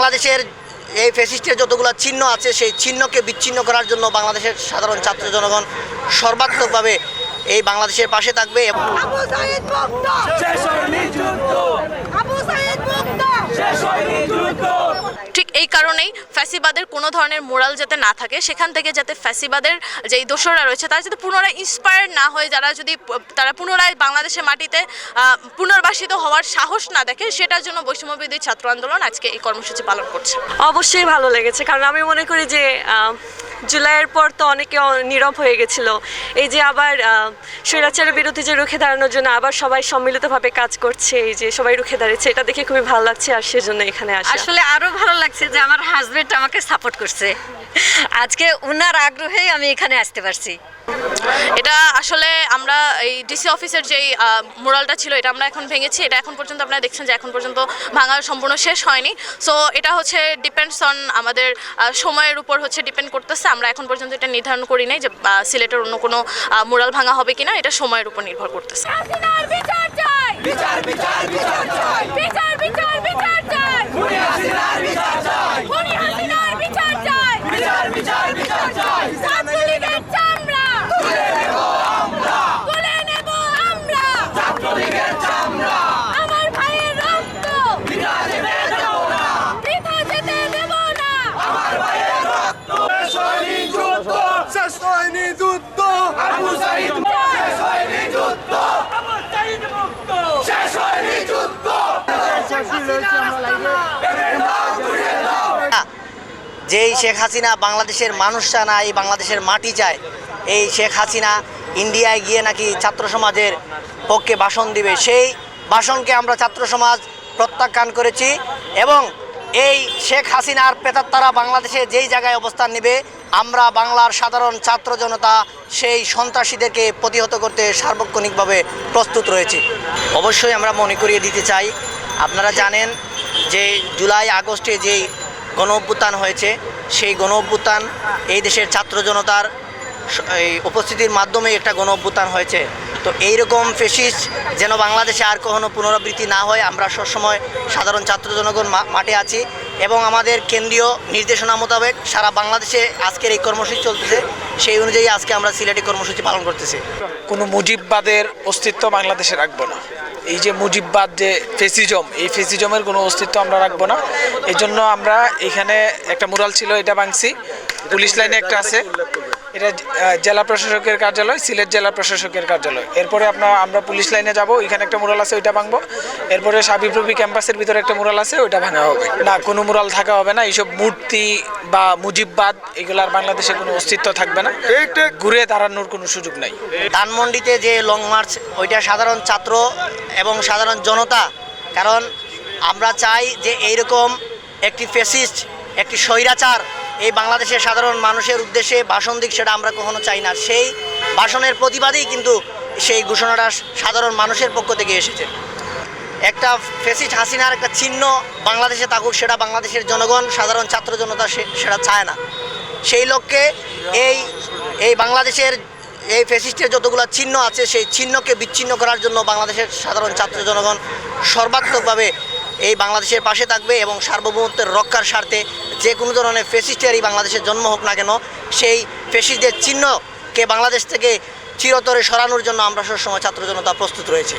বাংলাদেশের এই ফেসিস্টের যতগুলো চিহ্ন আছে সেই চিহ্নকে বিচ্ছিন্ন করার জন্য বাংলাদেশের সাধারণ ছাত্র জনগণ সর্বাত্মকভাবে এই বাংলাদেশের পাশে থাকবে এবং এই কারণেই ফ্যাসিবাদের কোনো ধরনের মোরাল যাতে না থাকে, সেখান থেকে যাতে ফ্যাসিবাদের যেই দোষরা রয়েছে, তারা যাতে পুনরায় ইন্সপায়ার না হয়ে যারা যদি তারা পুনরায় বাংলাদেশের মাটিতে পুনর্বাসিত হওয়ার সাহস না দেখে, সেটার জন্য বৈষম্যবিদ্যুৎ ছাত্র আন্দোলন আজকে এই কর্মসূচি পালন করছে। অবশ্যই ভালো লেগেছে, কারণ আমি মনে করি যে জুলাইয়ের পর তো অনেকে নীরব হয়ে গেছিল। এই যে আবার স্বৈরাচারের বিরুদ্ধে যে রুখে দাঁড়ানোর জন্য আবার সবাই সম্মিলিতভাবে কাজ করছে এই যে সবাই রুখে দাঁড়িয়েছে এটা দেখে খুবই ভালো লাগছে আর সেজন্য এখানে আসা। আসলে আরও ভালো লাগছে যে আমার হাজবেন্ড আমাকে সাপোর্ট করছে। আজকে উনার আগ্রহেই আমি এখানে আসতে পারছি। এটা আসলে আমরা এই ডিসি অফিসের যেই মোরালটা ছিল এটা আমরা এখন ভেঙেছি এটা এখন পর্যন্ত আপনারা দেখছেন যে এখন পর্যন্ত ভাঙা সম্পূর্ণ শেষ হয়নি। সো এটা হচ্ছে ডিপেন্ডস অন আমাদের সময়ের উপর হচ্ছে ডিপেন্ড করতেছে। আমরা এখন পর্যন্ত এটা নির্ধারণ করি নাই যে সিলেটের অন্য কোনো মোরাল ভাঙা হবে কিনা এটা সময়ের উপর নির্ভর করতেছে। বিচার বিচার বিচার বিচার চাই বিচার বিচার বিচার চাই খুনি হাসিনার বিচার চাই খুনি হাসিনার বিচার চাই বিচার বিচার বিচার চাই ছাত্রলীগের চামড়া তুলে নেব আমরা তুলে নেব আমরা ছাত্রলীগের চামড়া আমার ভাইয়ের রক্ত বিনা যেতে দেব না বৃথা যেতে দেব না আমার ভাইয়ের রক্ত শেষ হয়নি যুদ্ধ শেষ হয়নি যুদ্ধ আবু সাইদ। শেষ হয়নি যুদ্ধ আবু সাইদ মুক্ত। শেষ হয়নি যুদ্ধ এদের নাম ঘুরিয়ে দাও যেই শেখ হাসিনা বাংলাদেশের মানুষ চায় না এই বাংলাদেশের মাটি চায় এই শেখ হাসিনা ইন্ডিয়ায় গিয়ে নাকি ছাত্র সমাজের পক্ষে ভাষণ দিবে। সেই ভাষণকে আমরা ছাত্র সমাজ প্রত্যাখ্যান করেছি এবং এই শেখ হাসিনার পেতাত্তারা বাংলাদেশে যেই জায়গায় অবস্থান নেবে, আমরা বাংলার সাধারণ ছাত্র জনতা সেই সন্ত্রাসীদেরকে প্রতিহত করতে সার্বক্ষণিকভাবে প্রস্তুত রয়েছে। অবশ্যই আমরা মনে করিয়ে দিতে চাই, আপনারা জানেন যে জুলাই আগস্টে যেই গণ অভ্যুত্থান হয়েছে, সেই গণ অভ্যুত্থান এই দেশের ছাত্র জনতার এই উপস্থিতির মাধ্যমে একটা গণ অভ্যুত্থান হয়েছে। তো এইরকম ফেসিস যেন বাংলাদেশে আর কখনো পুনরাবৃত্তি না হয়, আমরা সবসময় সাধারণ ছাত্র জনগণ মাঠে আছি এবং আমাদের কেন্দ্রীয় নির্দেশনা মোতাবেক সারা বাংলাদেশে আজকের এই কর্মসূচি চলতেছে। সেই অনুযায়ী আজকে আমরা সিলেটে কর্মসূচি পালন করতেছি। কোনো মুজিববাদের অস্তিত্ব বাংলাদেশে রাখব না। এই যে মুজিববাদ যে ফেসিজম এই ফেসিজমের কোনো অস্তিত্ব আমরা রাখব না। এই জন্য আমরা এখানে একটা মুরাল ছিল, এটা ভাঙছি। পুলিশ লাইনে একটা আছে। এটা জেলা প্রশাসকের কার্যালয় সিলেট জেলা প্রশাসকের কার্যালয়। এরপরে আপনার আমরা পুলিশ লাইনে যাব এখানে একটা মুরাল আছে ওইটা ভাঙবো। এরপরে সাবিপ্রবি ক্যাম্পাসের ভিতরে একটা মুরাল আছে ওইটা ভাঙা হবে। না কোনো মুরাল থাকা হবে না এইসব মূর্তি বা মুজিববাদ এগুলার বাংলাদেশে কোনো অস্তিত্ব থাকবে না। ঘুরে দাঁড়ানোর কোনো সুযোগ নাই। ধানমন্ডিতে যে লং মার্চ ওইটা সাধারণ ছাত্র এবং সাধারণ জনতা কারণ আমরা চাই যে এইরকম একটি ফেসিস্ট একটি স্বৈরাচার এই বাংলাদেশের সাধারণ মানুষের উদ্দেশ্যে ভাষণ দিক সেটা আমরা কখনো চাই না। সেই ভাষণের প্রতিবাদেই কিন্তু সেই ঘোষণাটা সাধারণ মানুষের পক্ষ থেকে এসেছে। একটা ফেসিস্ট হাসিনার একটা চিহ্ন বাংলাদেশে থাকুক, সেটা বাংলাদেশের জনগণ, সাধারণ ছাত্র জনতা সেটা চায় না। সেই লক্ষ্যে এই এই বাংলাদেশের এই ফেসিস্টের যতগুলো চিহ্ন আছে, সেই চিহ্নকে বিচ্ছিন্ন করার জন্য বাংলাদেশের সাধারণ ছাত্র জনগণ সর্বাত্মকভাবে এই বাংলাদেশের পাশে থাকবে এবং সার্বভৌমত্বের রক্ষার স্বার্থে যে কোনো ধরনের ফেসিস্টেরই বাংলাদেশের জন্ম হোক না কেন, সেই ফেসিস্টদের চিহ্নকে বাংলাদেশ থেকে চিরতরে সরানোর জন্য আমরা সবসময় ছাত্র জনতা প্রস্তুত রয়েছে।